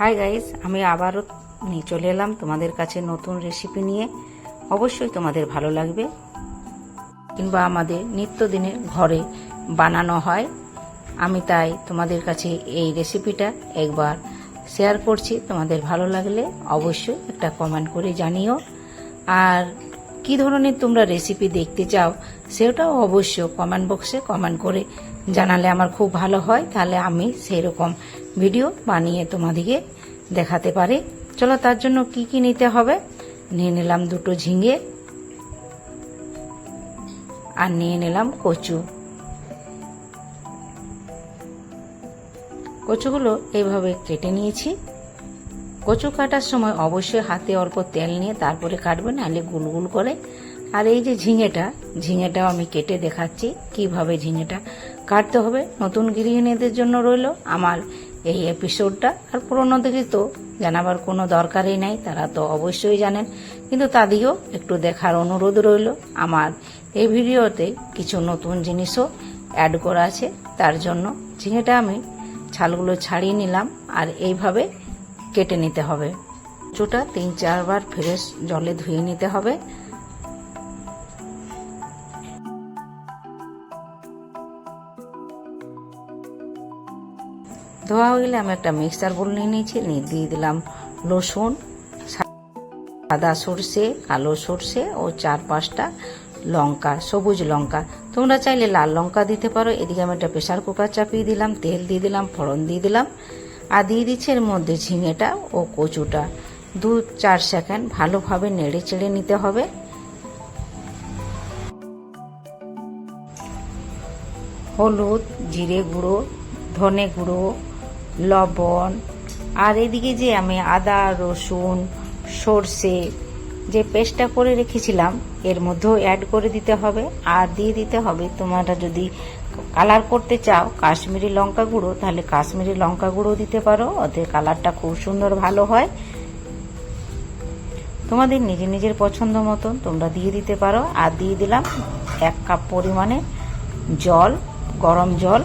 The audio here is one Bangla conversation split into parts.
হাই গাইজ আমি আবারও নিয়ে চলে এলাম তোমাদের কাছে নতুন রেসিপি নিয়ে। অবশ্যই তোমাদের ভালো লাগবে। কিংবা আমাদের নিত্যদিনের ঘরে বানানো হয়। আমি তাই তোমাদের কাছে এই রেসিপিটা একবার শেয়ার করছি। তোমাদের ভালো লাগলে অবশ্যই একটা কমেন্ট করে জানিও। আর কি ধরনের তোমরা রেসিপি দেখতে চাও, সেটাও অবশ্য কমেন্ট বক্সে কমেন্ট করে জানালে আমার খুব ভালো হয়, তাহলে আমি সেই রকম ভিডিও বানিয়ে তোমাদেরকে দেখাতে পারি। চলো তার জন্য কি কি নিতে হবে? নিয়ে নিলাম দুটো ঝিঙে আর নিয়ে নিলাম কচু। কচুগুলো এইভাবে কেটে নিয়েছি। কচু কাটার সময় অবশ্যই হাতে অল্প তেল নিয়ে তারপরে কাটবে, নাহলে গুলগুল করে। আর এই যে ঝিঙেটা, ঝিঙেটাও আমি কেটে দেখাচ্ছি কীভাবে ঝিঙেটা কাটতে হবে। নতুন গৃহিণীদের জন্য রইল আমার এই এপিসোডটা আর পুরোনোদেরকে তো জানাবার কোনো দরকারই নাই, তারা তো অবশ্যই জানেন। কিন্তু তাদেরও একটু দেখার অনুরোধ রইল আমার। এই ভিডিওতে কিছু নতুন জিনিসও অ্যাড করা আছে, তার জন্য ঝিঙেটা আমি ছালগুলো ছাড়িয়ে নিলাম। আর এইভাবে কেটে নিতে হবে। চোটা তিন, চারবার ফ্রেশ জলে ধুয়ে নিতে হবে। ধোয়া হয়ে গেলে আমি একটা মিক্সার বোল নিয়ে নিয়েছি, নিয়ে দিয়ে দিলাম রসুন, সাদা সর্ষে, কালো সর্ষে ও চার পাঁচটা লঙ্কা, সবুজ লঙ্কা। তোমরা চাইলে লাল লঙ্কা দিতে পারো। এদিকে আমি একটা প্রেশার কুকার চাপিয়ে দিলাম, তেল দিয়ে দিলাম, ফোড়ন দিয়ে দিলাম। আর দিয়ে দিচ্ছি এর মধ্যে ঝিঙেটা ও কচুটা। দু চার সেকেন্ড ভালোভাবে নেড়ে চেড়ে নিতে হবে। হলুদ, জিরে গুঁড়ো, ধনে গুঁড়ো, লবণ, আর এদিকে যে আমি আদা, রসুন, সর্ষে যে পেস্টটা করে রেখেছিলাম, এর মধ্যেও অ্যাড করে দিতে হবে। আর দিয়ে দিতে হবে তোমরা যদি কালার করতে চাও, কাশ্মীরি লঙ্কা গুঁড়ো, তাহলে কাশ্মীরি লঙ্কা গুঁড়ো দিতে পারো। ওতে কালারটা খুব সুন্দর, ভালো হয়। তোমাদের নিজের নিজের পছন্দ মতন তোমরা দিয়ে দিতে পারো। আর দিয়ে দিলাম এক কাপ পরিমাণে জল, গরম জল।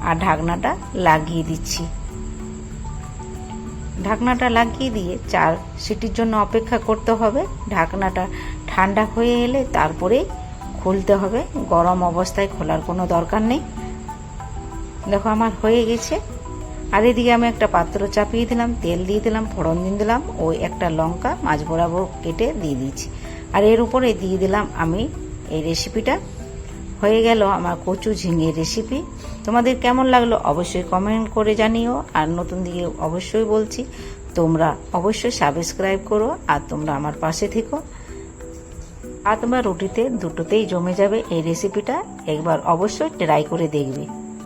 আর ঢাকনাটা লাগিয়ে দিচ্ছি। ঢাকনাটা লাগিয়ে দিয়ে চার সিটির জন্য অপেক্ষা করতে হবে। ঢাকনাটা ঠান্ডা হয়ে এলে তারপরে খুলতে হবে। গরম অবস্থায় খোলার কোনো দরকার নেই। দেখো আমার হয়ে গেছে। আর এদিকে আমি একটা পাত্র চাপিয়ে দিলাম, তেল দিয়ে দিলাম, ফোড়ন দিয়ে দিলাম ওই একটা লঙ্কা, মাছ বরাবর কেটে দিয়ে দিচ্ছি আর এর উপরে দিয়ে দিলাম আমি এই রেসিপিটা হয়ে গেল আমার কচু ঝিঙে রেসিপি তোমাদের কেমন লাগল অবশ্যই কমেন্ট করে জানিও। আর নতুন দিকে অবশ্যই বলছি, তোমরা অবশ্যই সাবস্ক্রাইব করো আর তোমরা আমার পাশে থেকো। আর রুটিতে দুটোতেই জমে যাবে এই রেসিপিটা একবার অবশ্যই ট্রাই করে দেখবে।